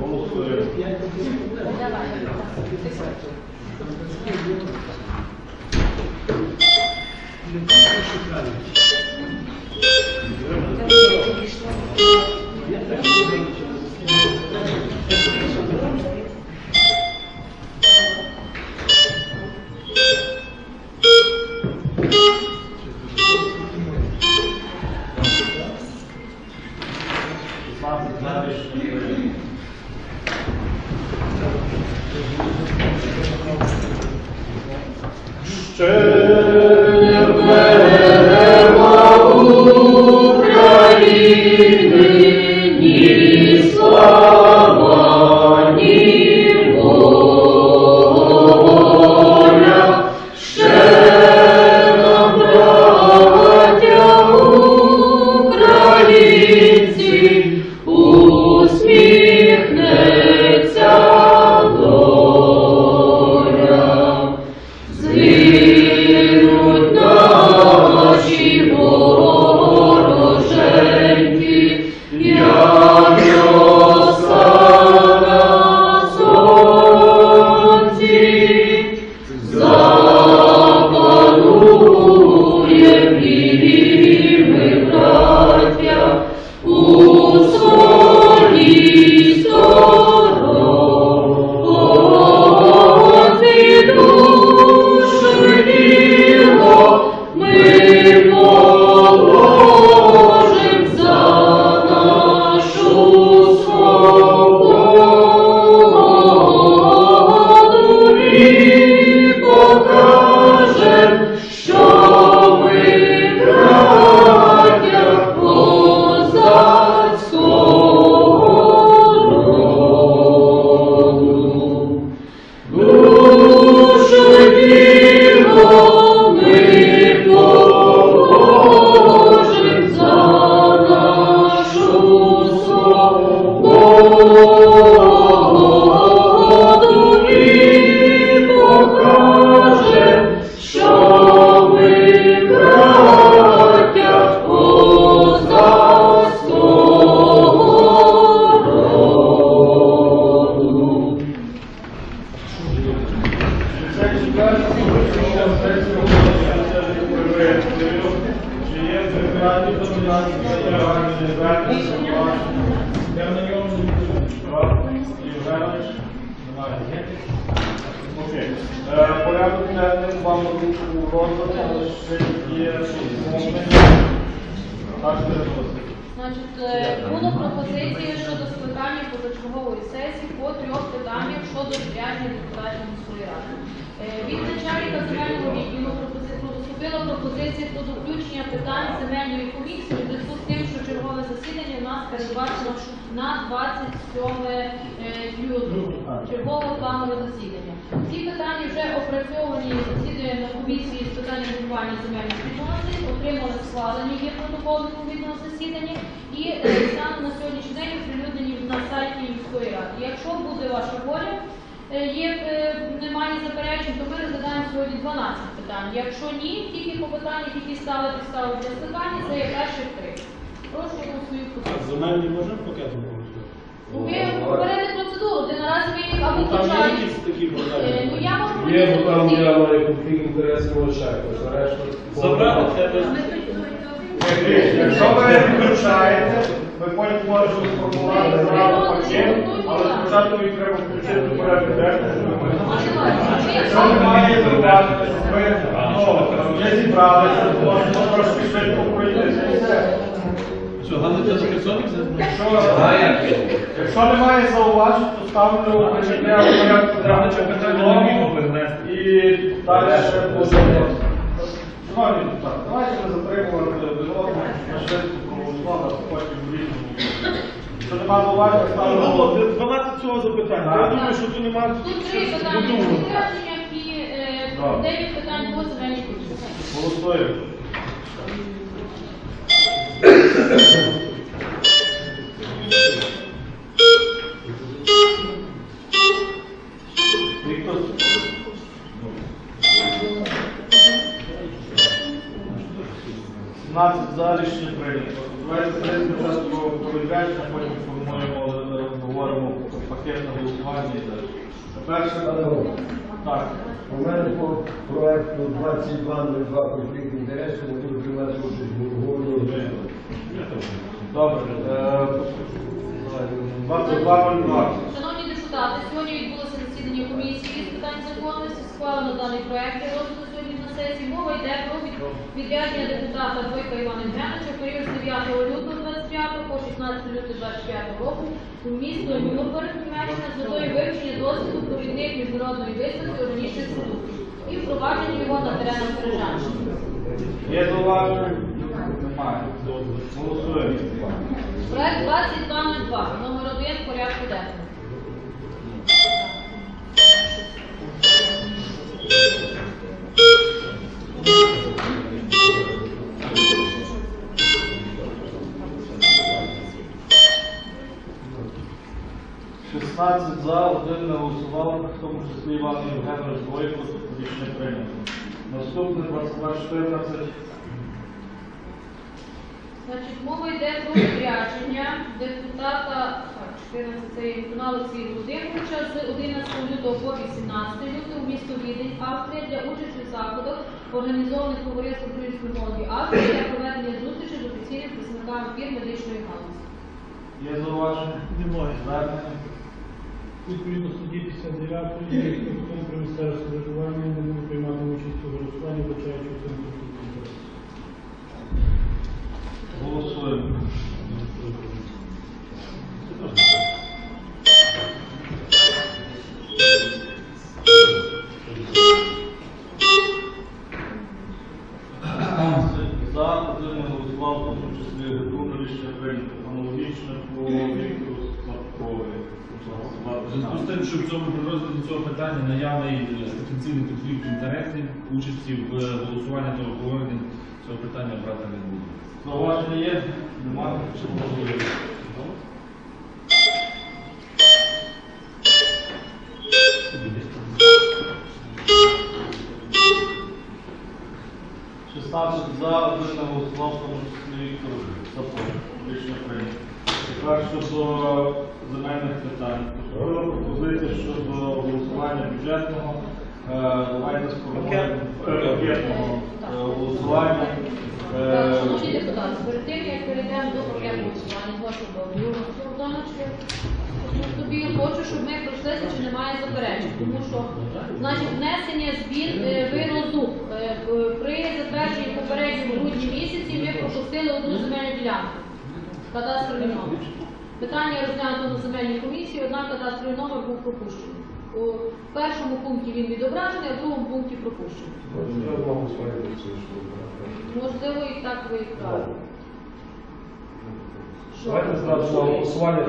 Голосуємо. Szczerze. Вам у роздачі, але ще є Значить, е, було пропозиції щодо скликання позачергової сесії по трьох питаннях щодо спряження депутатів міської ради. Е, Від начальника земельного відділу пропози- поступила пропозиція про включення питань земельної комісії у зв'язку з тим, що чергове засідання у нас передбачено на 27 е, лютого. Чергове планове засідання. Ці питання вже опрацьовані засіданням на комісії з питань регулювання земельних відносин, отримали схвалені є протокол відповідного засідання і е, на сьогоднішній день оприлюднені на сайті міської ради. Якщо буде ваша воля, е, є, е, немає заперечень, то ми розглядаємо сьогодні 12 питань. Якщо ні, тільки по питаннях, які стали підставою для скликання, це є перших три. Прошу голосують. Земельні можна пакетом голосувати? Ви попередили процедуру, де наразі ви їх або Ну, Там є якісь такі Е, Ну питання. я можу Є, бо там я маю конфлікт інтересів лишаю, за решту. Забрати тебе. Якщо ви включаєте, ви потім можете сформувати зразу пакет, але спочатку їх треба включити в порядок денний, щоб ми Якщо немає зауваження, щоб ви ну, не зібралися, то можна трошки швидко пройти. Що, Ганна, це за? Якщо, якщо немає зауважень, то ставлю прийняття в порядку денного і далі ще буде. Шановні депутати, давайте не затримувати одного, на швидко проголосували, а потім в різному. Якщо немає зауважень, ставлю на 12 цього запитання. Я думаю, що тут немає Тут три питання додумувати. підтвердження і е, дев'ять питань по земельній комісії. Голосуємо. 17 за рішення прийнято. Давайте зараз про повідомлення, потім формуємо, е, говоримо пакетне голосування і далі. Перше, так. У мене по проекту 2202 конфлікт інтересів не буду приймати участь в обговоренні. Добре. е, 22.02. Шановні депутати, сьогодні відбулося засідання комісії з питань законності, схвалено даний проект і розгляду сьогодні на сесії. Мова йде про відрядження депутата Бойка Івана Євгеновича в період з 9 лютого 25 по 16 лютого 25 року у місто Нюрнберг, Німеччина з метою вивчення досвіду провідних міжнародної виставки органічних продуктів і впровадження його на теренах Бережанщини. Є зауваження? Немає. Голосуємо. Проект 2202, номер 1 в порядку денному. – 16 за, один не голосував, в тому числі Іван Євгенович Бойко, рішення прийнято. Наступне 22.14. Значить, мова йде про відрядження депутата 14 це Олексія Володимировича з 11 лютого по 18 лютого в місто Відень, Австрія для участі в заходах, організованих товариством української молоді Австрії для проведення зустрічі з офіційними представниками фірм медичної галузі. Є зауваження? Немає. Звернення? Відповідно статті 59 закон про місцеве самоврядування не буду приймати участь у голосуванні, вбачаючи в цьому конфлікт інтересів. Голосуємо. За, один голосував, в тому числі рішення прийнято. Аналогічно по У зв'язку з тим, що в цьому розгляді цього питання наявний е, потенційний конфлікт інтересів, участі в е, голосуванні та обговоренні цього питання брати не буду. Зауваження є? Немає. Чи голосуємо? Шістнадцять за, один голосував, тому Віктор Сапог. Рішення прийнято. Тепер щодо земельних питань. Була пропозиція щодо голосування бюджетного. Е, Давайте сформуємо е, пакетного е, голосування. Е, Шановні депутати, перед тим, як перейдемо до пакету голосування, дозволу, Богдановичу, тобі хочу, щоб ми пройшлися, чи немає заперечень. Тому що, значить, внесення змін виразу е, при затвердженні попередньому грудні місяці ми пропустили одну земельну ділянку. Кадастрові номер. Питання розглянуто на земельній комісії, однак кадастровий номер був пропущений. У першому пункті він відображений, а в другому пункті пропущений. Можливо, і так ви виїхали. Давайте зразу на та голосування.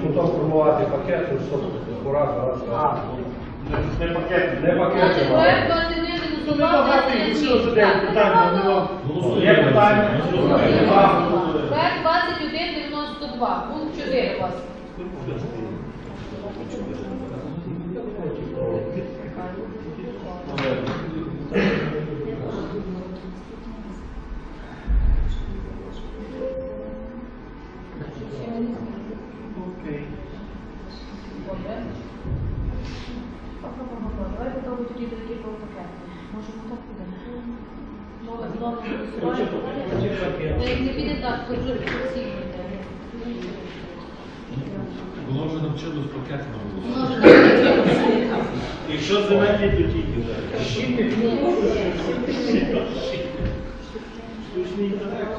Потім ну, формувати пакет, щоб пораз раз раз. Не пакет, не пакет. Проект доцінити до 129. Є питання? Проект 2192, пункт 4 у вас. Добре. Як не піде так, то вже всі. Воно вже навчилось пакетно Воно вже. Якщо земельні, то тільки. Штучний інтелект,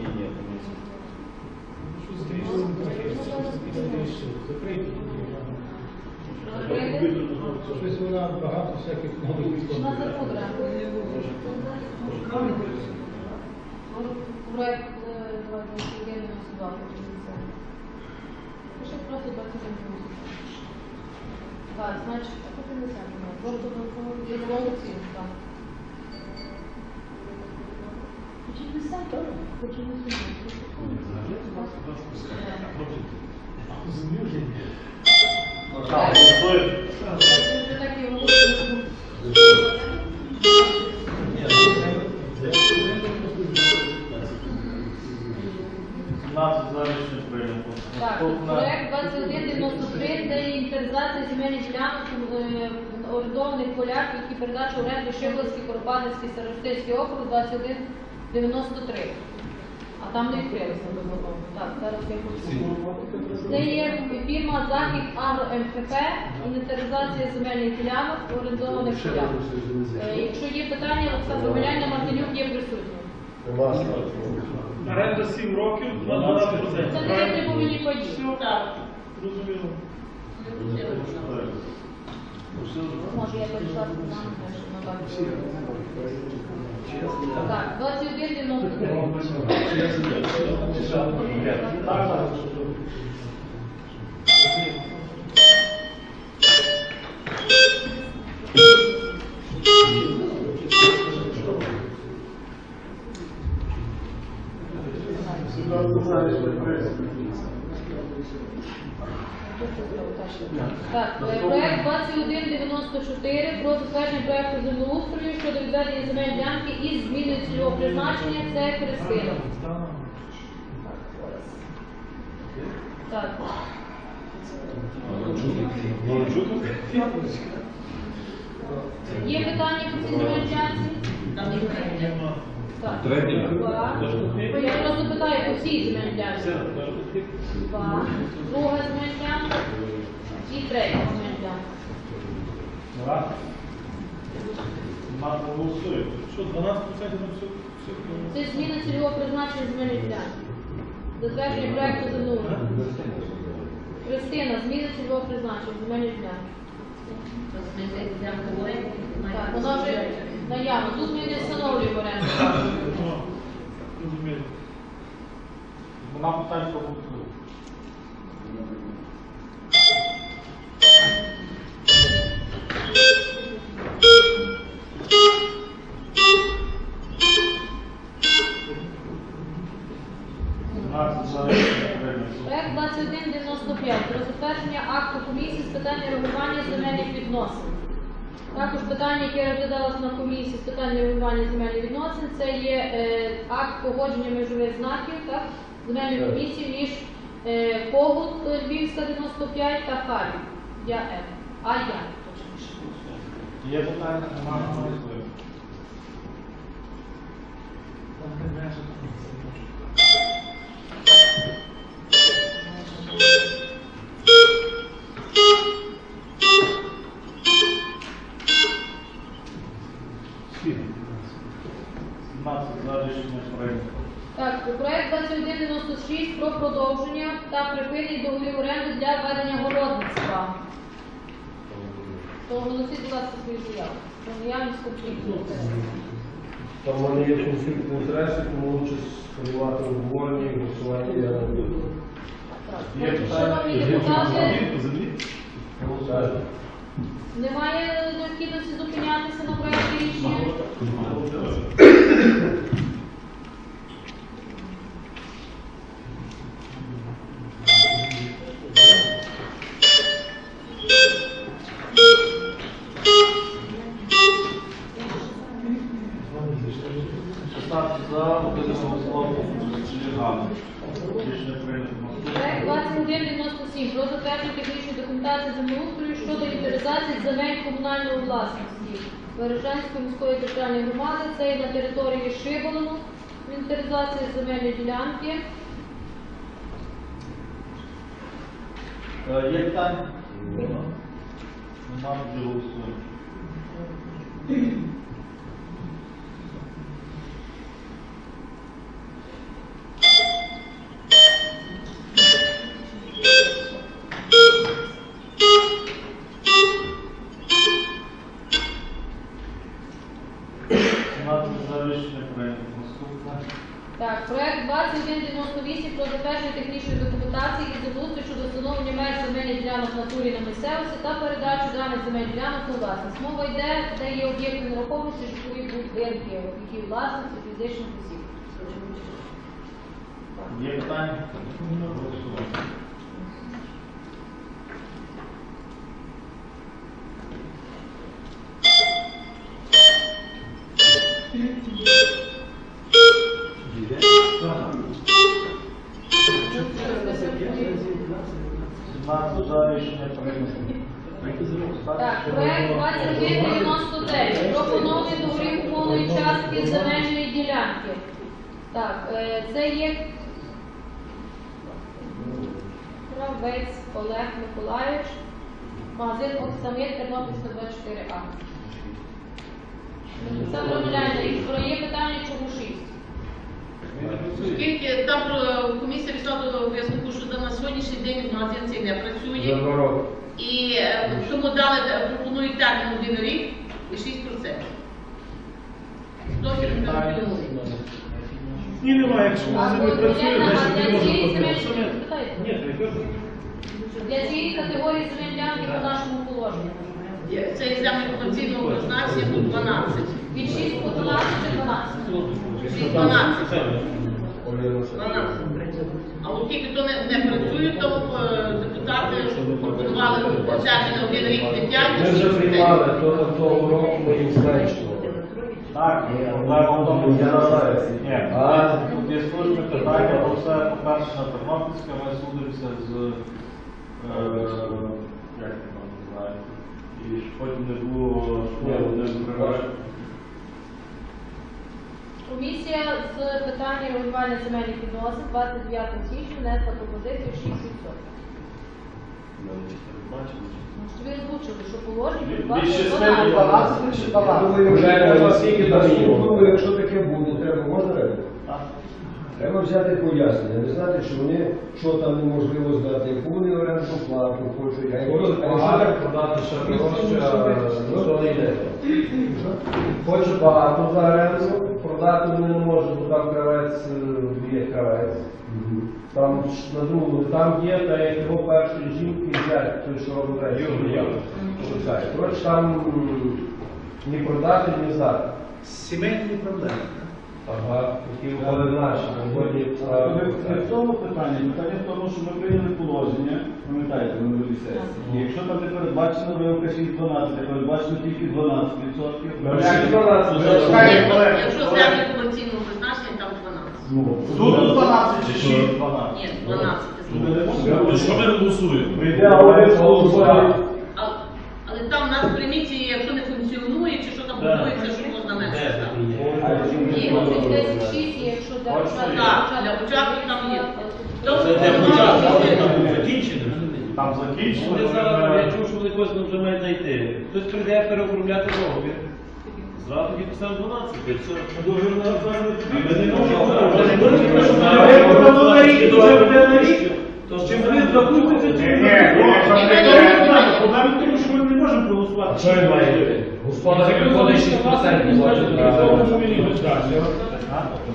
Ну. Щось вона багато всяких нових На історій. запудра. Проект е, 21 сюди. Пише просто 21 Так, значить, а потім не саме. Просто до того, де знову ці, так. Значить, не Так, голосуємо. Вже так Так, проект 2193 це є інвентаризація земельних ділянок е, орендованих полях, які передачі оренду Шибловський, Коропанівський, Старостинський округ 2193. А там не відкрилися до закону. Так, зараз я хочу. Це є фірма Захід Агро МХП, інвентаризація земельних ділянок, орендованих полях. Е, Якщо є питання, Олександр Миляйна Мартинюк є присутній. Оренда 7 років, 12%. Це не повинні події. Зрозуміло. Може, я перейшла на Так, 2193. Так, е, проект 2194 про затвердження проекту землеустрою щодо відведення земельної ділянки із зміною цільового призначення. Це Христина. Так. Є питання по цій? Так. Два. Я просто питаю по всій земельній ділянці. Два. Друга земельна ділянка. Третя земельна ділянка. Два. 17 голосуємо. Що, 12% на все? все Це зміна цільового призначення земельної ділянки. Затвердження проекту землеустрою. Христина, зміна цільового призначення земельної ділянки. Так, вона вже наявно. Тут ми не встановлюємо оренду. Зрозуміло. Нема питань, проголосуємо. Сімнадцять за рішення прийнято. Проект 2195 про затвердження акту комісії з питань регулювання земельних відносин. Також питання, яке розглядалось на комісії з питань регулювання земельних відносин, це є е, акт погодження межових знаків так, земельної комісії між е, Когут Львівська 95 та Харів. Я М. А я, точніше. Є питання? Нема про продовження та припинення договорів оренди для ведення городництва. То оголосіть, будь ласка, свою заяву. Про наявність конфлікту. Там в мене є конфлікт інтересів, тому участь сприймати обговорення і голосування я не буду. Є? Шановні депутати, Так. немає необхідності зупинятися на проєкті рішення. Бережанської міської державної громади. Це на території Шиболону. Інвентаризація земельної ділянки. Е, Є питання? Нема. Нема, вже голосуємо. На та передачу даних земельних ділянок у власність. Мова йде, де є об'єкти нерухомості, житлові будинки, які власності фізичних осіб. Є питання? Сімнадцять за рішення прийнято. Так, проект 2399 про поновлення договорів умовної частки земельної ділянки. Так, е, це є Кравець Олег Миколаївич, магазин Оксамит, Тернопільська 24А. Олександр Омеляйна, якщо є питання, чому 6? Оскільки там е, комісія пішла до висновку, що на сьогоднішній день магазин не працює. І е, тому дали, е, пропонують термін один рік і 6%. Дофір не. Ні, немає, якщо це не працює, для значить не питаєте? Ні. Для цієї категорії земельної ділянки по нашому положенню. Є- Це землі потенційного призначення тут 12. Від 6 по 12 чи 12? 6 12. Олена 12. А от тільки то не, не працює, то е, депутати пропонували взяти на один рік 5, Ми вже приймали, то того року ми їм зменшували. Так, проблема в тому, що знаю. ні, А? тут є службі питання, бо все, по-перше, на Тернопільська, ми судимося з, е, як я там називаю, і потім не було, Ні, не ні. Комісія з питань регулювання земельних відносин 29 січня внесла пропозицію 6%. Ну, ви озвучили, що положення Від- від від 20 шести до до 12. 12 чи Я 12? думаю, Вже треба- скільки там я є? думаю, якщо таке буде, треба можна робити? Треба взяти пояснення, не знати, що вони, що там неможливо здати, яку вони оренду плату хочуть, а багато продати ще дорожче, то не йде. Хочу багато за оренду, продати ми не можемо, бо там кравець е, є кравець. Там ж на другому, там є, та як його першої жінки взяти, той, що робить речі. Коротше, там м, ні продати, ні здати. Сімейні проблеми. Ага, які виходить наші, сьогодні Не в тому питанні, питання в тому, що ми прийняли положення, пам'ятаєте, на минулій сесії. І якщо там не передбачено вилка 6-12, а передбачено тільки 12%, Ми 12 вже Якщо землі комерційного призначення, там 12. ну, Тут 12 чи 6? 12. Ні, 12. Що ми голосуємо? прийде аудит але там у нас в приміщенні, якщо не функціонує, чи що там будується, ставити. Є. Може, 10-6, є, якщо для. Так, для початку там є. Це там закінчено. Там Вони зараз, я чув, що вони когось вже мають знайти. Хтось прийде переобробляти договір. Зразу тоді писав 12, і. Дуже Ми не можемо. Ми не можемо, що Ми ми не можемо на рік, на вже буде на рік. То чим ви запустите, Ні, ні, Ні, ні, ні, ні. В тому, що ми не можемо проголосувати. Що він має бути? Господар виходить 6%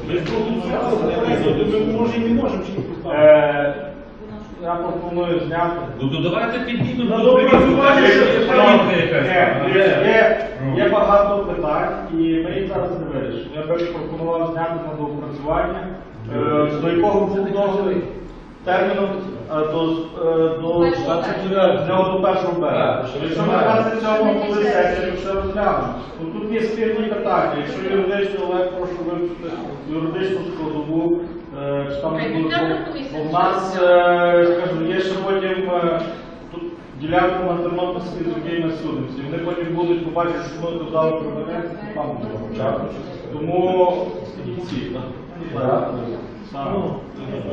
Ми проголосували, може і не можемо. Е, Я пропоную зняти. Ну то давайте піднімемо На до що якась є- Ну. є багато питань, і ми їх зараз не вирішимо. Я би пропонував зняти на доопрацювання, е, до якого був договір терміном е, до, е, до Першого 20 до 1 березня. Якщо ми немає. 27 були сесія, то ще розглянемо. Ну, Тут є спірні питання. Якщо юридичний Олег, прошу вивчити юридичну складову, е, чи там комісія? бо нас, е, скажу, є ще потім е, тут ділянку на Тернопільській, з якої ми Вони потім будуть побачити, що ми додали преференції, то там буде. Тому і ці, так? Так. Саме.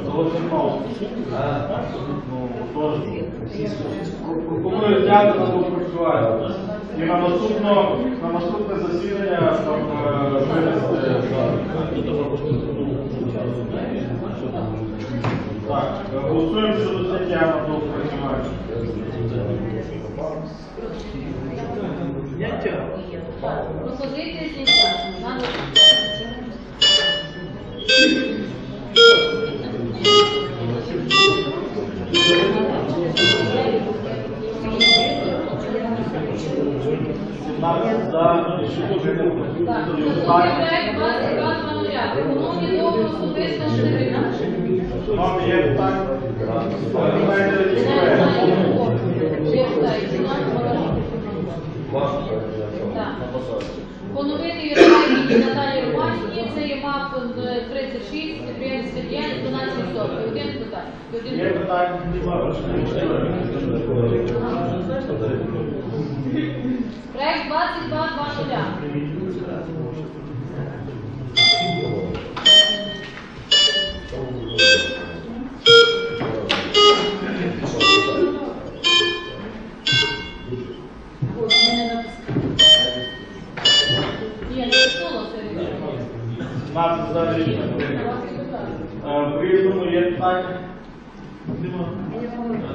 Зовсім мало. Ну. Пропоную зняти на доопрацювання. І на наступне, засідання там е, винести. Так, е, голосуємо щодо зняття на доопрацювання. Пропозиція зняття. Поновити Єрмакіні Наталії Романівні, це є МАП е, 36, діяльність 12%. Один питання. Один Є питання? Проект 2220. От. Ні, не писало це рішення. 15 за рішення. В різному є питання?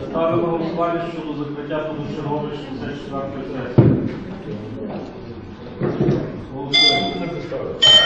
Ставимо голосування щодо закриття позачергової 64 сесії. Голосуємо.